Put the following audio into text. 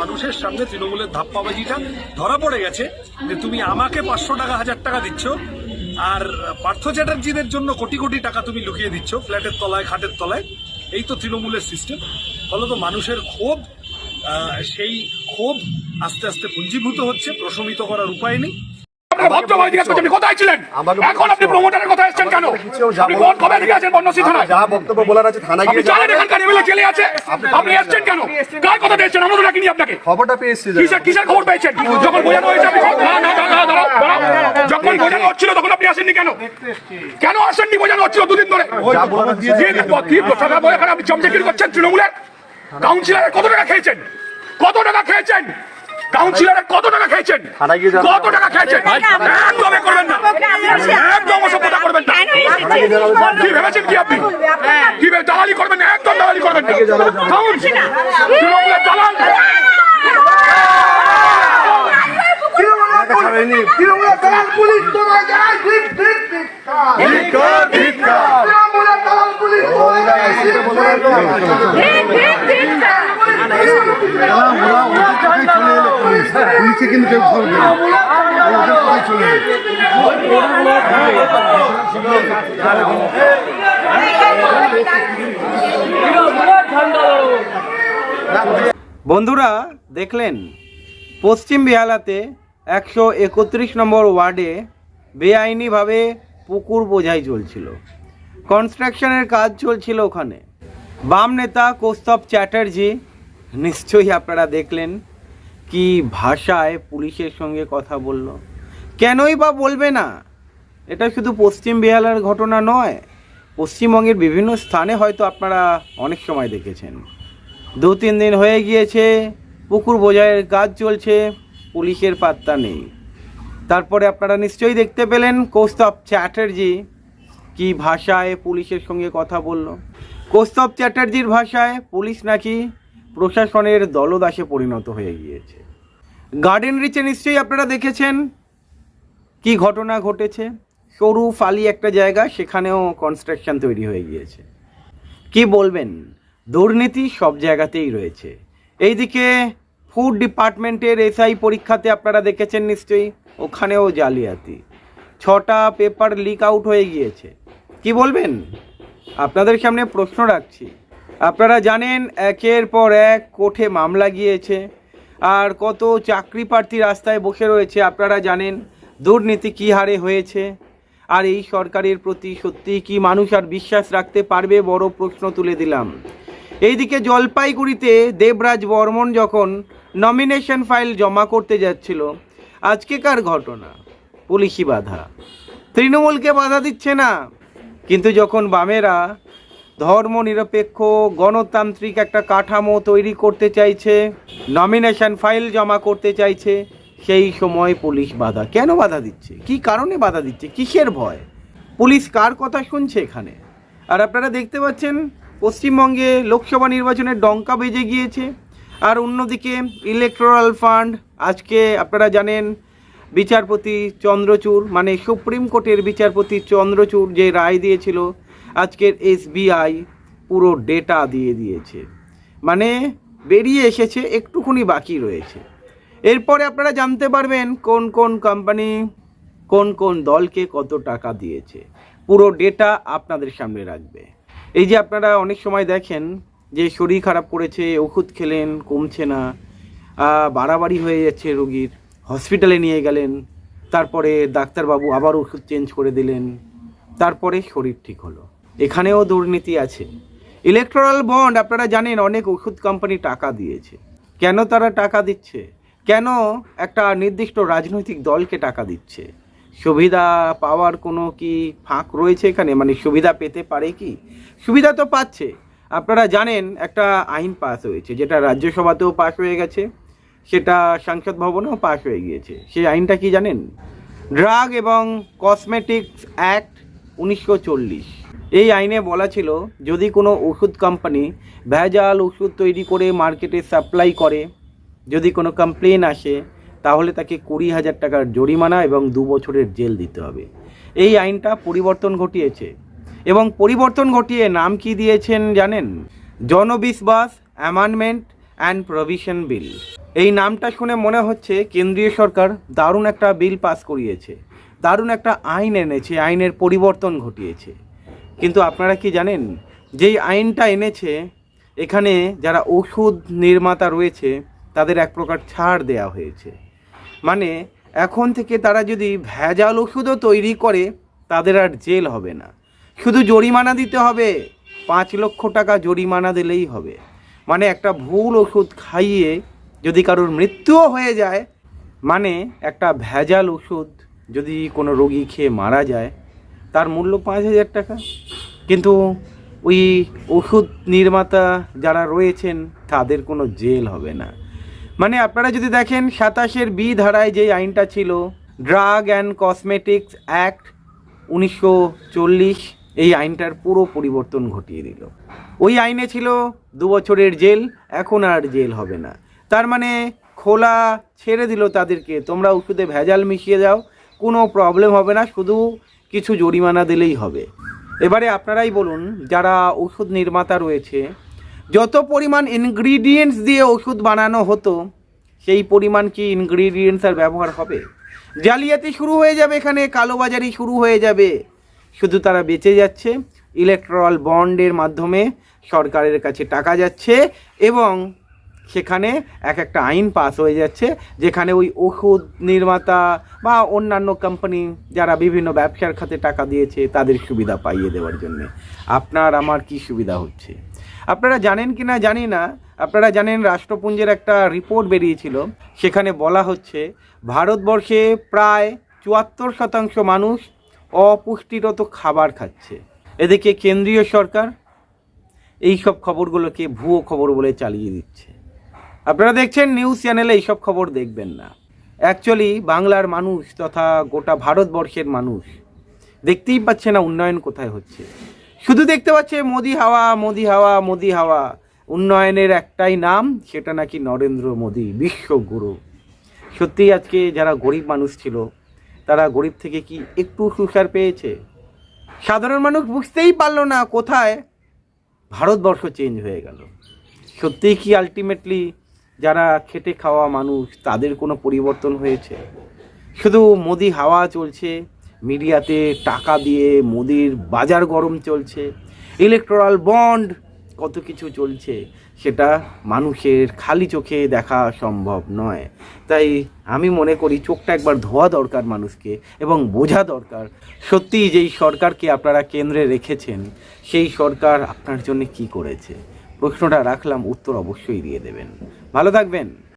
মানুষের সামনে তৃণমূলের ধাপ্পাবাজিটা ধরা পড়ে গেছে যে তুমি আমাকে পাঁচশো টাকা, হাজার টাকা দিচ্ছ আর পার্থ চ্যাটার্জিদের জন্য কোটি কোটি টাকা তুমি লুকিয়ে দিচ্ছ ফ্ল্যাটের তলায়, খাটের তলায়। এই তো তৃণমূলের সিস্টেম ফলত মানুষের ক্ষোভ সেই ক্ষোভ আস্তে আস্তে পুঞ্জীভূত হচ্ছে, প্রশমিত করার উপায় নেই। আপনার ভদ্রভাবে জিজ্ঞেস করছি, আপনি কোথায় ছিলেন এখন আপনি প্রমোটারের কথা এসেছেন কেন আপনি কোন কবে থেকে আছেন বর্ণশ্রী থানায় যা বক্তব্য বলার আছে থানা আপনি গিয়ে জানেন জানাবেন। এখানকার এমএলএ জেলে আছে আপনি এসেছেন কেন কার কথা দিয়েছেন আমরা তো ডাকিনি আপনাকে খবরটা পেয়ে এসছি কিসের কিসের খবর পেয়েছেন যখন বোঝানো হয়েছে আপনি না, না, না। যখন বোঝানো হচ্ছিল তখন আপনি আসেননি কেন কেন আসেননি বোঝানো হচ্ছিল দুদিন ধরে যা বলার দিয়েছে। দিয়ে দিন, কি প্রসাদ বলে এখানে আপনি চমচেকিরি করছেন তৃণমূলের কাউন্সিলরের কত টাকা খেয়েছেন কত টাকা খেয়েছেন কাউন্সিলরের কত টাকা খেয়েছেন? থানায় গিয়ে জানাবেন। কত টাকা খেয়েছেন? একদম এ করবেন না। একদম অসভ্যতা করবেন না। কি ভেবেছেন কি আপনি? কি ভেবে দালালি করবেন না? একদম দালালি করবেন না। দালাল। তৃণমূলের দালাল পুলিশ তোমায় যায় ঠিক ঠিক ঠিক ধিক্কার, ধিক্কার। তৃণমূলের দালাল পুলিশ তোমায় যায় সেটা বলে রাখো। ওরা ওদের কথাই চলে এলো পুলিশ। কিন্তু কেউ খবর চলে বন্ধুরা, দেখলেন, পশ্চিম বেহালাতে একশো একত্রিশ নম্বর ওয়ার্ডে বেআইনিভাবে পুকুর বোঝাই চলছিল কনস্ট্রাকশনের কাজ চলছিল ওখানে বাম নেতা কৌস্তব চ্যাটার্জি, নিশ্চয়ই আপনারা দেখলেন কি ভাষায় পুলিশের সঙ্গে কথা বলল? কেনই বা বলবে না? এটা শুধু পশ্চিম বেহালার ঘটনা নয়, পশ্চিমবঙ্গের বিভিন্ন স্থানে হয়তো আপনারা অনেক সময় দেখেছেন। দু, তিন দিন হয়ে গিয়েছে, পুকুর বোঝাইয়ের কাজ চলছে, পুলিশের পাত্তা নেই। তারপরে আপনারা নিশ্চয়ই দেখতে পেলেন কৌস্তব চ্যাটার্জি কি ভাষায় পুলিশের সঙ্গে কথা বলল। কৌস্তব চ্যাটার্জির ভাষায় পুলিশ নাকি প্রশাসনের দলদাসে পরিণত হয়ে গিয়েছে। গার্ডেন রিচে নিশ্চয়ই আপনারা দেখেছেন কি ঘটনা ঘটেছে। সরু ফালি একটা জায়গা, সেখানেও কনস্ট্রাকশন তৈরি হয়ে গিয়েছে। কি বলবেন? দুর্নীতি সব জায়গাতেই রয়েছে। এইদিকে ফুড ডিপার্টমেন্টের এসআই পরীক্ষাতে আপনারা দেখেছেন নিশ্চয়ই, ওখানেও জালিয়াতি। ছটা পেপার লিক আউট হয়ে গিয়েছে। কি বলবেন? আপনাদের সামনে প্রশ্ন রাখছি। আপনারা জানেন, একের পর এক কোর্টে মামলা গিয়েছে। আর কত চাকরি প্রার্থী রাস্তায় বসে রয়েছে, আপনারা জানেন দুর্নীতি কী হারে হয়েছে? আর এই সরকারের প্রতি সত্যি কি মানুষ আর বিশ্বাস রাখতে পারবে? বড় প্রশ্ন তুলে দিলাম। এইদিকে জলপাইগুড়িতে দেবরাজ বর্মন যখন নমিনেশন ফাইল জমা করতে যাচ্ছিল, আজকেকার ঘটনা, পুলিশি বাধা। তৃণমূলকে বাধা দিচ্ছে না, কিন্তু যখন বামেরা ধর্ম নিরপেক্ষ গণতান্ত্রিক একটা কাঠামো তৈরি করতে চাইছে নমিনেশন ফাইল জমা করতে চাইছে, সেই সময় পুলিশ বাধা। কেন বাধা দিচ্ছে? কি কারণে বাধা দিচ্ছে? কিসের ভয়? পুলিশ কার কথা শুনছে এখানে? আর আপনারা দেখতে পাচ্ছেন, পশ্চিমবঙ্গে লোকসভা নির্বাচনের ডঙ্কা বেজে গিয়েছে, আর অন্যদিকে ইলেকট্রাল ফান্ড আজকে আপনারা জানেন, বিচারপতি চন্দ্রচূড় মানে সুপ্রিম কোর্টের বিচারপতি চন্দ্রচূড় যে রায় দিয়েছিল আজকের এসবিআই পুরো ডেটা দিয়ে দিয়েছে। মানে বেরিয়ে এসেছে, একটুখানি বাকি রয়েছে। এরপরে আপনারা জানতে পারবেন কোন কোন কোম্পানি কোন কোন দলকে কত টাকা দিয়েছে। পুরো ডেটা আপনাদের সামনে রাখবে। এই যে আপনারা অনেক সময় দেখেন যে শরীর খারাপ করেছে, ওষুধ খেলেন, কমছে না বাড়াবাড়ি হয়ে যাচ্ছে রোগীর। হসপিটালে নিয়ে গেলেন, তারপরে ডাক্তারবাবু আবার ওষুধ চেঞ্জ করে দিলেন, তারপরে শরীর ঠিক হলো। এখানেও দুর্নীতি আছে। ইলেকট্রাল বন্ড আপনারা জানেন, অনেক ওষুধ কোম্পানি টাকা দিয়েছে। কেন তারা টাকা দিচ্ছে? কেন একটা নির্দিষ্ট রাজনৈতিক দলকে টাকা দিচ্ছে? সুবিধা পাওয়ার কোনো কি ফাঁক রয়েছে এখানে? মানে সুবিধা পেতে পারে কি? সুবিধা তো পাচ্ছে। আপনারা জানেন, একটা আইন পাস হয়েছে, যেটা রাজ্যসভাতেও পাস হয়ে গেছে, সেটা সংসদ ভবনেও পাস হয়ে গিয়েছে। সেই আইনটা কি জানেন? ড্রাগ এবং কসমেটিক্স অ্যাক্ট উনিশশো চল্লিশ। এই আইনে বলা ছিল, যদি কোনো ওষুধ কোম্পানি ভেজাল ওষুধ তৈরি করে মার্কেটে সাপ্লাই করে, যদি কোনো কমপ্লেন আসে, তাহলে তাকে কুড়ি হাজার টাকার জরিমানা এবং দু বছরের জেল দিতে হবে। এই আইনটা পরিবর্তন ঘটিয়েছে। এবং পরিবর্তন ঘটিয়ে নাম কি দিয়েছেন জানেন? জনবিশ্বাস অ্যামান্ডমেন্ট অ্যান্ড প্রভিশন বিল এই নামটা শুনে মনে হচ্ছে কেন্দ্রীয় সরকার দারুণ একটা বিল পাস করিয়েছে। দারুণ একটা আইন এনেছে, আইনের পরিবর্তন ঘটিয়েছে। কিন্তু আপনারা কি জানেন, যেই আইনটা এনেছে, এখানে যারা ওষুধ নির্মাতা রয়েছে, তাদের এক প্রকার ছাড় দেওয়া হয়েছে। মানে এখন থেকে তারা যদি ভেজাল ওষুধও তৈরি করে, তাদের আর জেল হবে না। শুধু জরিমানা দিতে হবে, পাঁচ লক্ষ টাকা জরিমানা দিলেই হবে। মানে একটা ভুল ওষুধ খাইয়ে যদি কারোর মৃত্যুও হয়ে যায় মানে একটা ভেজাল ওষুধ যদি কোনো রোগী খেয়ে মারা যায় তার মূল্য পাঁচ হাজার টাকা। কিন্তু ওই ওষুধ নির্মাতা যারা রয়েছেন, তাদের কোনো জেল হবে না। মানে আপনারা যদি দেখেন, সাতাশের বি ধারায় যে আইনটা ছিল ড্রাগ অ্যান্ড কসমেটিক্স অ্যাক্ট উনিশশো চল্লিশ, এই আইনটার পুরো পরিবর্তন ঘটিয়ে দিল। ওই আইনে ছিল দু বছরের জেল, এখন আর জেল হবে না। তার মানে খোলা ছেড়ে দিল তাদেরকে, তোমরা ওষুধে ভেজাল মিশিয়ে দাও, কোনো প্রবলেম হবে না, শুধু কিছু জরিমানা দিলেই হবে। এবারে আপনারাই বলুন, যারা ওষুধ নির্মাতা রয়েছে, যত পরিমাণ ইনগ্রিডিয়েন্টস দিয়ে ওষুধ বানানো হতো, সেই পরিমাণ কি ইনগ্রিডিয়েন্টস আর ব্যবহার হবে? জালিয়াতি শুরু হয়ে যাবে এখানে, কালোবাজারি শুরু হয়ে যাবে। শুধু তারা বেঁচে যাচ্ছে ইলেকট্রাল বন্ডের মাধ্যমে সরকারের কাছে টাকা যাচ্ছে এবং সেখানে এক একটা আইন পাস হয়ে যাচ্ছে, যেখানে ওই ওষুধ নির্মাতা বা অন্যান্য কোম্পানি যারা বিভিন্ন ব্যবসার খাতে টাকা দিয়েছে, তাদের সুবিধা পাইয়ে দেওয়ার জন্য। আপনার, আমার কি সুবিধা হচ্ছে? আপনারা জানেন কি না জানি না, আপনারা জানেন রাষ্ট্রপুঞ্জের একটা রিপোর্ট বেরিয়েছিল, সেখানে বলা হচ্ছে, ভারতবর্ষে প্রায় চুয়াত্তর শতাংশ মানুষ অপুষ্টিরত খাবার খাচ্ছে। এদিকে কেন্দ্রীয় সরকার এই সব খবরগুলোকে ভুয়ো খবর বলে চালিয়ে দিচ্ছে। আপনারা দেখছেন নিউজ চ্যানেলে এইসব খবর দেখবেন না। অ্যাকচুয়ালি বাংলার মানুষ তথা গোটা ভারতবর্ষের মানুষ দেখতেই পাচ্ছে না উন্নয়ন কোথায় হচ্ছে। শুধু দেখতে পাচ্ছে মোদি হাওয়া মোদি হাওয়া মোদি হাওয়া। উন্নয়নের একটাই নাম, সেটা নাকি নরেন্দ্র মোদি বিশ্বগুরু সত্যিই আজকে যারা গরিব মানুষ ছিল, তারা গরিব থেকে কি একটু সুসার পেয়েছে? সাধারণ মানুষ বুঝতেই পারল না কোথায় ভারতবর্ষ চেঞ্জ হয়ে গেল। সত্যিই কি আলটিমেটলি যারা খেটে খাওয়া মানুষ, তাদের কোনো পরিবর্তন হয়েছে? শুধু মোদি হাওয়া চলছে, মিডিয়াতে টাকা দিয়ে মোদির বাজার গরম চলছে ইলেকট্রাল বন্ড কত কিছু চলছে, সেটা মানুষের খালি চোখে দেখা সম্ভব নয়। তাই আমি মনে করি চোখটা একবার ধোয়া দরকার মানুষকে এবং বোঝা দরকার সত্যিই যেই সরকারকে আপনারা কেন্দ্রে রেখেছেন, সেই সরকার আপনার জন্য কি করেছে। প্রশ্নটা রাখলাম উত্তর অবশ্যই দিয়ে দেবেন। ভালো থাকবেন।